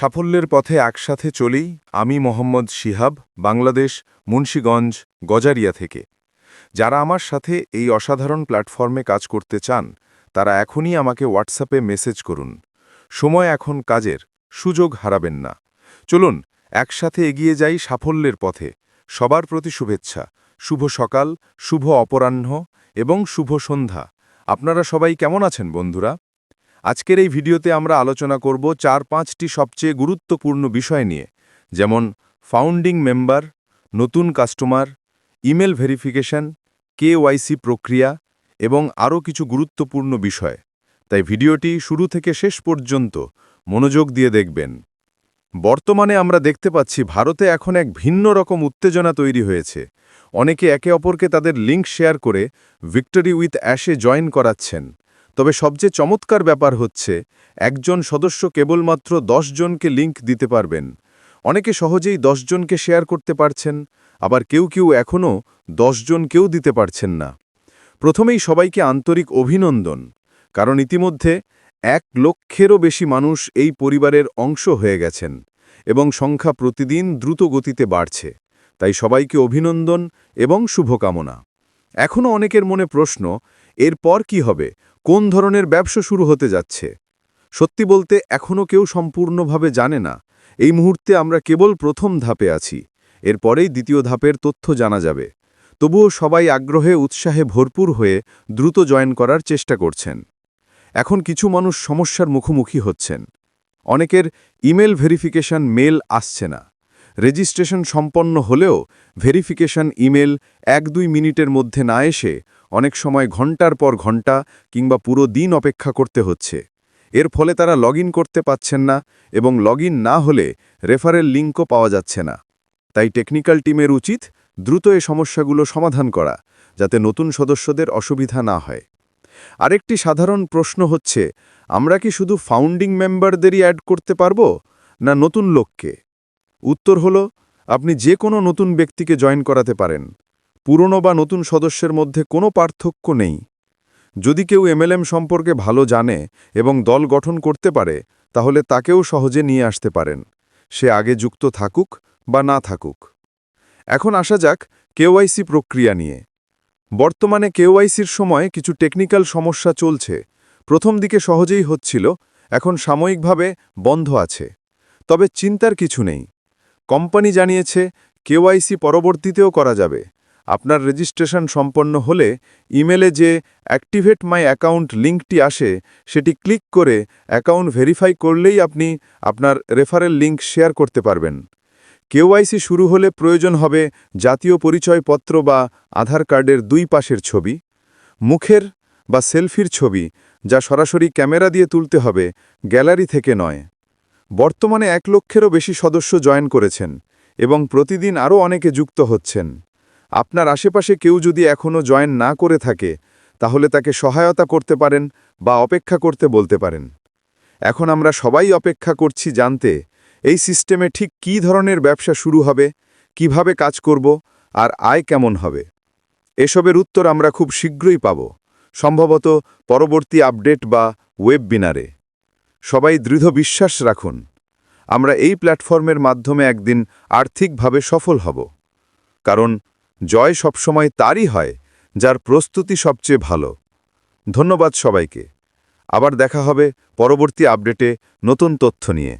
সাফল্যের পথে একসাথে চলি, আমি মোহাম্মদ শিহাব, বাংলাদেশ, মুন্সীগঞ্জ, গজারিয়া থেকে। যারা আমার সাথে এই অসাধারণ প্ল্যাটফর্মে কাজ করতে চান, তারা এখনই আমাকে হোয়াটসঅ্যাপে মেসেজ করুন। সময় এখন কাজের, সুযোগ হারাবেন না। চলুন, একসাথে এগিয়ে যাই সাফল্যের পথে। সবার প্রতি শুভেচ্ছা। শুভ সকাল, শুভ অপরাহ্ন এবং শুভ সন্ধ্যা। আপনারা সবাই কেমন আছেন বন্ধুরা? আজকের এই ভিডিওতে আমরা আলোচনা করব চার পাঁচটি সবচেয়ে গুরুত্বপূর্ণ বিষয় নিয়ে, যেমন ফাউন্ডিং মেম্বার নতুন কাস্টমার ইমেল ভেরিফিকেশন কেওয়াইসি প্রক্রিয়া এবং আরও কিছু গুরুত্বপূর্ণ বিষয়। তাই ভিডিওটি শুরু থেকে শেষ পর্যন্ত মনোযোগ দিয়ে দেখবেন। বর্তমানে আমরা দেখতে পাচ্ছি ভারতে এখন এক ভিন্ন রকম উত্তেজনা তৈরি হয়েছে। অনেকে একে অপরকে তাদের লিঙ্ক শেয়ার করে ভিক্টরি উইথ অ্যাশে জয়েন করাচ্ছেন। তবে সবচেয়ে চমৎকার ব্যাপার হচ্ছে, একজন সদস্য কেবলমাত্র জনকে লিঙ্ক দিতে পারবেন। অনেকে সহজেই জনকে শেয়ার করতে পারছেন, আবার কেউ কেউ এখনও জনকেও দিতে পারছেন না। প্রথমেই সবাইকে আন্তরিক অভিনন্দন, কারণ ইতিমধ্যে এক লক্ষেরও বেশি মানুষ এই পরিবারের অংশ হয়ে গেছেন এবং সংখ্যা প্রতিদিন দ্রুত গতিতে বাড়ছে। তাই সবাইকে অভিনন্দন এবং শুভকামনা। এখনও অনেকের মনে প্রশ্ন, এরপর কি হবে? কোন ধরনের ব্যবসা শুরু হতে যাচ্ছে? সত্যি বলতে, এখনও কেউ সম্পূর্ণভাবে জানে না। এই মুহূর্তে আমরা কেবল প্রথম ধাপে আছি। এরপরেই দ্বিতীয় ধাপের তথ্য জানা যাবে। তবুও সবাই আগ্রহে, উৎসাহে ভরপুর হয়ে দ্রুত জয়েন করার চেষ্টা করছেন। এখন কিছু মানুষ সমস্যার মুখোমুখি হচ্ছেন। অনেকের ইমেল ভেরিফিকেশন, মেল আসছে না। রেজিস্ট্রেশন সম্পন্ন হলেও ভেরিফিকেশন ইমেল এক দুই মিনিটের মধ্যে না এসে অনেক সময় ঘণ্টার পর ঘণ্টা কিংবা পুরো দিন অপেক্ষা করতে হচ্ছে। এর ফলে তারা লগ করতে পাচ্ছেন না এবং লগ না হলে রেফারেল লিঙ্কও পাওয়া যাচ্ছে না। তাই টেকনিক্যাল টিমের উচিত দ্রুত এ সমস্যাগুলো সমাধান করা, যাতে নতুন সদস্যদের অসুবিধা না হয়। আরেকটি সাধারণ প্রশ্ন হচ্ছে, আমরা কি শুধু ফাউন্ডিং মেম্বারদেরই অ্যাড করতে পারব, না নতুন লোককে? উত্তর হল, আপনি যে কোনো নতুন ব্যক্তিকে জয়েন করাতে পারেন। পুরনো বা নতুন সদস্যের মধ্যে কোনো পার্থক্য নেই। যদি কেউ এমএলএম সম্পর্কে ভালো জানে এবং দল গঠন করতে পারে, তাহলে তাকেও সহজে নিয়ে আসতে পারেন। সে আগে যুক্ত থাকুক বা না থাকুক। এখন আসা যাক কেওয়াইসি প্রক্রিয়া নিয়ে। বর্তমানে কেওয়াইসির সময় কিছু টেকনিক্যাল সমস্যা চলছে। প্রথম দিকে সহজেই হচ্ছিল, এখন সাময়িকভাবে বন্ধ আছে। তবে চিন্তার কিছু নেই। কোম্পানি জানিয়েছে, কেওয়াইসি পরবর্তীতেও করা যাবে। আপনার রেজিস্ট্রেশন সম্পন্ন হলে ইমেলে যে অ্যাক্টিভেট মাই অ্যাকাউন্ট লিঙ্কটি আসে, সেটি ক্লিক করে অ্যাকাউন্ট ভেরিফাই করলেই আপনি আপনার রেফারেল লিঙ্ক শেয়ার করতে পারবেন। কেওয়াইসি শুরু হলে প্রয়োজন হবে জাতীয় পরিচয়পত্র বা আধার কার্ডের দুই পাশের ছবি, মুখের বা সেলফির ছবি, যা সরাসরি ক্যামেরা দিয়ে তুলতে হবে, গ্যালারি থেকে নয়। বর্তমানে এক লক্ষেরও বেশি সদস্য জয়েন করেছেন এবং প্রতিদিন আরও অনেকে যুক্ত হচ্ছেন। আপনার আশেপাশে কেউ যদি এখনও জয়েন না করে থাকে, তাহলে তাকে সহায়তা করতে পারেন বা অপেক্ষা করতে বলতে পারেন। এখন আমরা সবাই অপেক্ষা করছি জানতে, এই সিস্টেমে ঠিক কী ধরনের ব্যবসা শুরু হবে, কীভাবে কাজ করব, আর আয় কেমন হবে। এসবের উত্তর আমরা খুব শীঘ্রই পাব। সম্ভবত পরবর্তী আপডেট বা ওয়েববিনারে সবাই দৃঢ় বিশ্বাস রাখুন। আমরা এই প্ল্যাটফর্মের মাধ্যমে একদিন আর্থিকভাবে সফল হব। কারণ জয় সবসময় তারই হয়, যার প্রস্তুতি সবচেয়ে ভালো। ধন্যবাদ সবাইকে। আবার দেখা হবে পরবর্তী আপডেটে নতুন তথ্য নিয়ে।